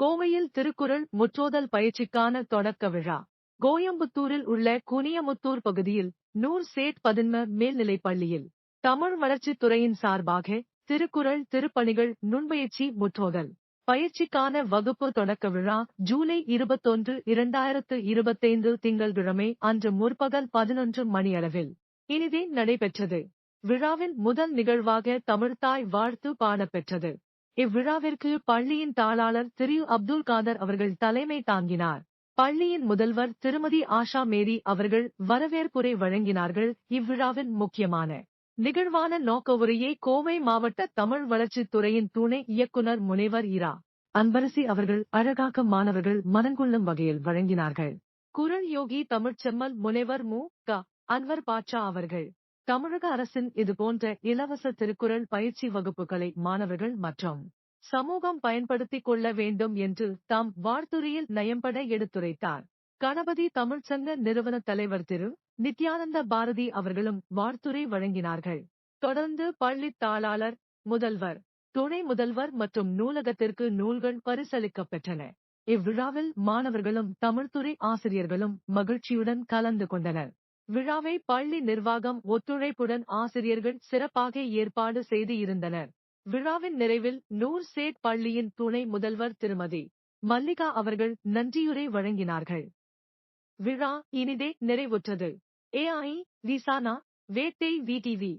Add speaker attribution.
Speaker 1: கோவையில் திருக்குறள் முற்றோதல் பயிற்சிக்கான தொடக்க விழா. கோயம்புத்தூரில் உள்ள குனியமுத்தூர் பகுதியில் நூர் சேட் பதின்ம மேல்நிலைப் பள்ளியில் தமிழ் வளர்ச்சித் துறையின் சார்பாக திருக்குறள் திருப்பணிகள் நுண்பயிற்சி முற்றோதல் பயிற்சிக்கான வகுப்பு தொடக்க விழா ஜூலை இருபத்தொன்று இரண்டாயிரத்து இருபத்தைந்து திங்கள்கிழமை அன்று முற்பகல் பதினொன்று மணியளவில். இனிதே நடைபெற்றது. விழாவின் முதல் நிகழ்வாக தமிழ்தாய் வாழ்த்து பாடப்பெற்றது. இவ்விழாவிற்கு பள்ளியின் தாளாளர் திரு. அப்துல் காதர் அவர்கள் தலைமை தாங்கினார். பள்ளியின் முதல்வர் திருமதி ஆஷா மேரி அவர்கள் வரவேற்புரை வழங்கினார்கள். இவ்விழாவின் முக்கியமான நிகழ்வான நோக்க உரையை கோவை மாவட்ட தமிழ் வளர்ச்சித் துறையின் துணை இயக்குனர் முனைவர் இரா. அன்பரசி அவர்கள் அழகாக மாணவர்கள் மனங்கொள்ளும் வகையில் வழங்கினார்கள். குரல் யோகி தமிழ்ச்செம்மல் முனைவர் மு. க. அன்வர் பாட்சா அவர்கள். தமிழக அரசின் இதுபோன்ற இலவச திருக்குறள் பயிற்சி வகுப்புகளை மாணவர்கள் மற்றும் சமூகம் பயன்படுத்திக் கொள்ள வேண்டும் என்று தாம் வாழ்த்துறையில் நயம்பட எடுத்துரைத்தார். கணபதி தமிழ்ச்சங்க நிறுவன தலைவர் திரு. நித்யானந்த பாரதி அவர்களும் வாழ்த்துறை வழங்கினார்கள். தொடர்ந்து பள்ளி தாளாளர் முதல்வர் துணை முதல்வர் மற்றும் நூலகத்திற்கு நூல்கள் பரிசளிக்கப் பெற்றன இவ்விழாவில் மாணவர்களும் தமிழ்துறை ஆசிரியர்களும் மகிழ்ச்சியுடன் கலந்து கொண்டனர். விழாவை பள்ளி நிர்வாகம் ஒத்துழைப்புடன் ஆசிரியர்கள் சிறப்பாக ஏற்பாடு செய்து இருந்தனர். விழாவின் நிறைவில் நூர் சேட் பள்ளியின் துணை முதல்வர் திருமதி மல்லிகா அவர்கள் நன்றியுரை வழங்கினார்கள். விழா இனிதே நிறைவுற்றது. ஏஐ விசானா வேட்டை விடிவி